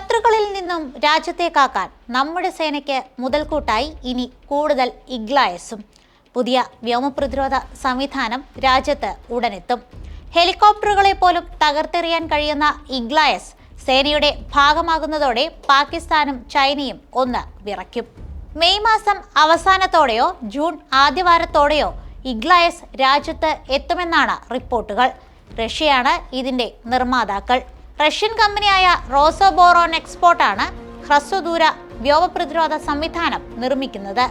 ശത്രുക്കളിൽ നിന്നും രാജ്യത്തെ കാക്കാൻ നമ്മുടെ സേനയ്ക്ക് മുതൽക്കൂട്ടായി ഇനി കൂടുതൽ ഇഗ്ലായസും. പുതിയ വ്യോമപ്രതിരോധ സംവിധാനം രാജ്യത്ത് ഉടനെത്തും. ഹെലികോപ്റ്ററുകളെ പോലും തകർത്തെറിയാൻ കഴിയുന്ന ഇഗ്ലായസ് സേനയുടെ ഭാഗമാകുന്നതോടെ പാകിസ്ഥാനും ചൈനയും ഒന്ന് വിറയ്ക്കും. മെയ് മാസം അവസാനത്തോടെയോ ജൂൺ ആദ്യവാരത്തോടെയോ ഇഗ്ലായസ് രാജ്യത്ത് എത്തുമെന്നാണ് റിപ്പോർട്ടുകൾ. റഷ്യയാണ് ഇതിന്റെ നിർമ്മാതാക്കൾ. റഷ്യൻ കമ്പനിയായ റോസോബോറോൺ എക്സ്പോർട്ടാണ് ഹ്രസ്വദൂര വ്യോമ പ്രതിരോധ സംവിധാനം നിർമ്മിക്കുന്നത്.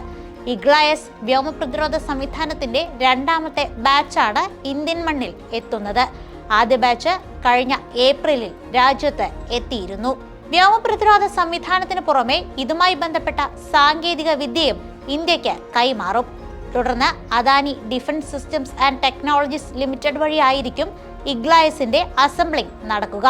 ഇഗ്ലായസ് വ്യോമപ്രതിരോധ സംവിധാനത്തിന്റെ രണ്ടാമത്തെ ബാച്ചാണ് ഇന്ത്യൻ മണ്ണിൽ എത്തുന്നത്. ആദ്യ ബാച്ച് കഴിഞ്ഞ ഏപ്രിലിൽ രാജ്യത്ത് എത്തിയിരുന്നു. വ്യോമ പ്രതിരോധ സംവിധാനത്തിന് പുറമെ ഇതുമായി ബന്ധപ്പെട്ട സാങ്കേതിക വിദ്യയും ഇന്ത്യയ്ക്ക് കൈമാറും. തുടർന്ന് Adani defence systems and technologies limited വഴിയായിരിക്കും ഇഗ്ലായസിന്റെ അസംബ്ലിംഗ് നടക്കുക.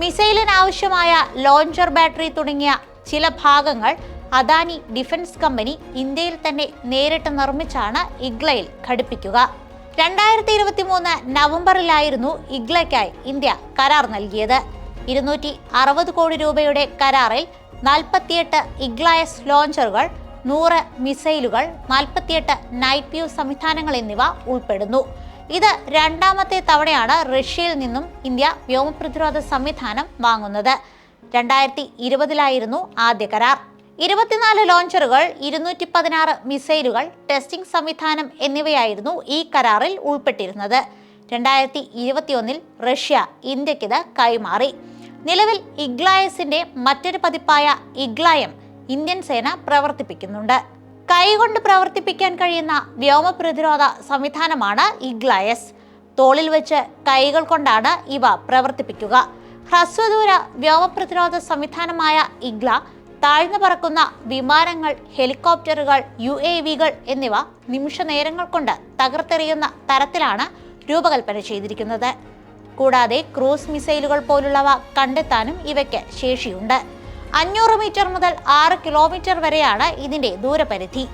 മിസൈലിന് ആവശ്യമായ ലോഞ്ചർ ബാറ്ററി തുടങ്ങിയ ചില ഭാഗങ്ങൾ അദാനി ഡിഫൻസ് കമ്പനി ഇന്ത്യയിൽ തന്നെ നേരിട്ട് നിർമ്മിച്ചാണ് ഇഗ്ലയിൽ ഘടിപ്പിക്കുക. രണ്ടായിരത്തി ഇരുപത്തി മൂന്ന് നവംബറിലായിരുന്നു ഇഗ്ലയ്ക്കായി ഇന്ത്യ കരാർ നൽകിയത്. ഇരുന്നൂറ്റി അറുപത് കോടി രൂപയുടെ കരാറിൽ നാൽപ്പത്തിയെട്ട് ഇഗ്ലായസ് ലോഞ്ചറുകൾ നൂറ് മിസൈലുകൾ നാൽപ്പത്തിയെട്ട് നൈറ്റ് വ്യൂ സംവിധാനങ്ങൾ എന്നിവ ഉൾപ്പെടുന്നു. ഇത് രണ്ടാമത്തെ തവണയാണ് റഷ്യയിൽ നിന്നും ഇന്ത്യ വ്യോമപ്രതിരോധ സംവിധാനം വാങ്ങുന്നത്. രണ്ടായിരത്തി ഇരുപതിലായിരുന്നു ആദ്യ കരാർ. ഇരുപത്തിനാല് ലോഞ്ചറുകൾ ഇരുന്നൂറ്റി പതിനാറ് മിസൈലുകൾ ടെസ്റ്റിംഗ് സംവിധാനം എന്നിവയായിരുന്നു ഈ കരാറിൽ ഉൾപ്പെട്ടിരുന്നത്. രണ്ടായിരത്തി ഇരുപത്തിയൊന്നിൽ റഷ്യ ഇന്ത്യക്കിത് കൈമാറി. നിലവിൽ ഇഗ്ലായസിന്റെ മറ്റൊരു പതിപ്പായ ഇഗ്ലായം ഇന്ത്യൻ സേന പ്രവർത്തിപ്പിക്കുന്നുണ്ട്. കൈകൊണ്ട് പ്രവർത്തിപ്പിക്കാൻ കഴിയുന്ന വ്യോമ പ്രതിരോധ സംവിധാനമാണ് ഇഗ്ലയസ് തോളിൽ വെച്ച് കൈകൾ കൊണ്ടാണ് ഇവ പ്രവർത്തിപ്പിക്കുക. ഹ്രസ്വദൂര വ്യോമ പ്രതിരോധ സംവിധാനമായ ഇഗ്ല താഴ്ന്നു പറക്കുന്ന വിമാനങ്ങൾ ഹെലികോപ്റ്ററുകൾ യു എ വികൾ എന്നിവ നിമിഷ നേരങ്ങൾ കൊണ്ട് തകർത്തെറിയുന്ന തരത്തിലാണ് രൂപകൽപ്പന ചെയ്തിരിക്കുന്നത്. കൂടാതെ ക്രൂസ് മിസൈലുകൾ പോലുള്ളവ കണ്ടെത്താനും ഇവയ്ക്ക് ശേഷിയുണ്ട്. അഞ്ഞൂറ് മീറ്റർ മുതൽ ആറ് കിലോമീറ്റർ വരെയാണ് ഇതിന്റെ ദൂരപരിധി.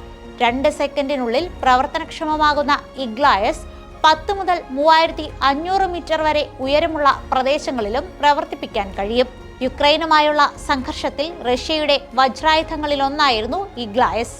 രണ്ട് സെക്കൻഡിനുള്ളിൽ പ്രവർത്തനക്ഷമമാകുന്ന ഇഗ്ലായസ് പത്ത് മുതൽ മൂവായിരത്തി അഞ്ഞൂറ് മീറ്റർ വരെ ഉയരമുള്ള പ്രദേശങ്ങളിലും പ്രവർത്തിപ്പിക്കാൻ കഴിയും. യുക്രൈനുമായുള്ള സംഘർഷത്തിൽ റഷ്യയുടെ വജ്രായുധങ്ങളിലൊന്നായിരുന്നു ഇഗ്ലായസ്.